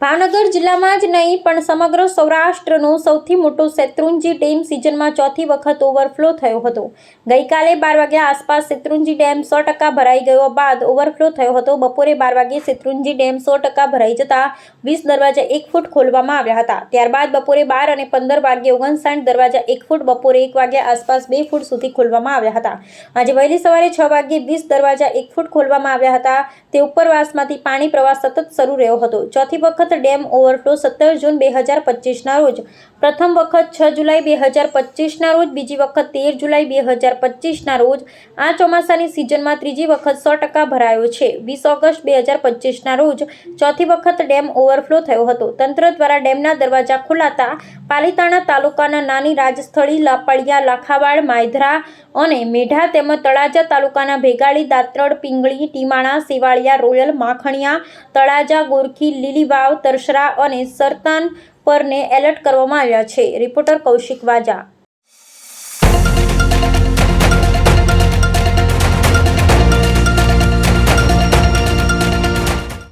ભાવનગર જિલ્લામાં જ નહીં, પણ સમગ્ર સૌરાષ્ટ્રનો સૌથી મોટો શેત્રુંજી ડેમ સિઝનમાં ચોથી વખત ઓવરફ્લો થયો હતો. ગઈકાલે બાર વાગ્યા આસપાસ શેત્રુંજી ડેમ સો ટકા ભરાઈ ગયો બાદ ઓવરફ્લો થયો હતો. બપોરે બાર વાગ્યે શેત્રુંજી ડેમ સો ટકા ભરાઈ જતા વીસ દરવાજા એક ફૂટ ખોલવામાં આવ્યા હતા. ત્યારબાદ બપોરે બાર અને પંદર વાગ્યે ઓગણસાઠ દરવાજા એક ફૂટ, બપોરે એક વાગ્યા આસપાસ બે ફૂટ સુધી ખોલવામાં આવ્યા હતા. આજે વહેલી સવારે છ વાગ્યે વીસ દરવાજા એક ફૂટ ખોલવામાં આવ્યા હતા. તે ઉપરવાસમાંથી પાણી પ્રવાહ સતત શરૂ રહ્યો હતો. ચોથી વખત ડેમ ઓવરફ્લો સત્તર જૂન બે હજાર પચીસના રોજ. પ્રથમ વખત છ જુલાઈ બે હજાર પચીસના રોજ, બીજી વખત તેર જુલાઈ બે હજાર પચીસના રોજ. આ ચોમાસાની સિઝનમાં ત્રીજી વખત સો ટકા ભરાયો છે. વીસ ઓગસ્ટ બે હજાર પચીસના રોજ ચોથી વખત ડેમ ઓવરફ્લો થયો હતો. તંત્ર દ્વારા ડેમના દરવાજા ખોલાતા પાલિતાણા તાલુકાના નાની રાજસ્થળી લાપડિયા લાખાવાડ, માયધરા અને મેઢા તેમજ તળાજા તાલુકાના ભેગાડી દાત્રડ, પિંગળી, ટીમાણા, સેવાળિયા, રોયલ, માખણિયા, તળાજા, ગોરખી, લીલીવાવ તરસરા અને સરતાન પરને એલર્ટ કરવામાં આવ્યા છે. રિપોર્ટર કૌશિક વાજા